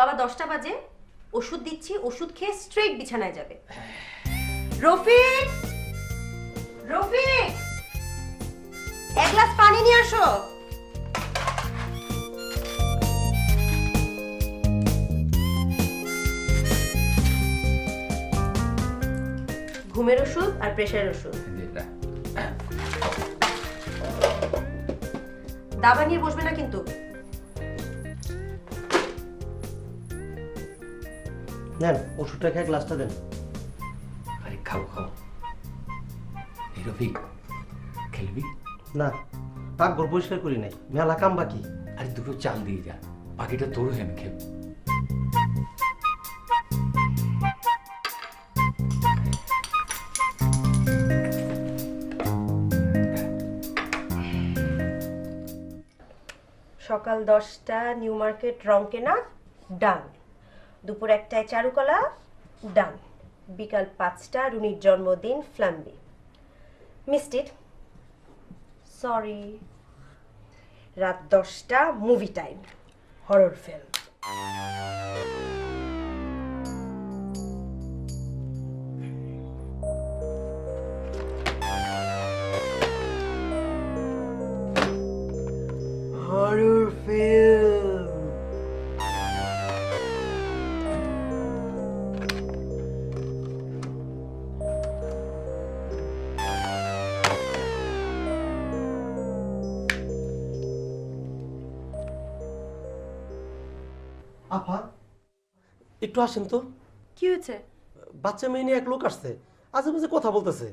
বাবা দশটা বাজে ওষুধ দিচ্ছি ওষুধ খেয়ে স্ট্রেট বিছানায় যাবে। রফিক! রফিক! এক গ্লাস পানি নিয়ে আসো। ঘুমের ওষুধ আর প্রেশারের ওষুধ। দাবা নিয়ে বসবে না কিন্তু। নেন ওষুধটা খেয়ে গ্লাসটা দেন। আরে খাও খাও। এই রফিক খেলবি? না পাকঘর পরিষ্কার করি নাই মেলা কাম বাকি। আরে দুটো চাল দিয়ে যা বাকিটা তোর হয়ে আমি খেলব। সকাল দশটা নিউ মার্কেট রং কেনা ডান। দুপুর একটায় চারুকলা, ডান। বিকাল পাঁচটা, রুনির জন্মদিন, ফ্ল্যাম্বি। মিস্টেড সরি। রাত দশটা, movie time, horror film. Horror film. আপা। একটু আসেন তো। কি হয়েছে? বাচ্চা মেয়ে নিয়ে এক লোক আসছে। আজে বাজে কথা বলতেছে।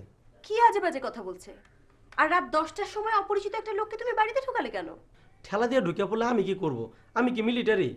কি আজে বাজে কথা বলছে? আর রাত দশটার সময় অপরিচিত একটা লোককে তুমি বাড়িতে ঢোকালে কেন? ঠেলা দিয়ে ঢুকে পড়লে আমি কি করব? আমি কি মিলিটারি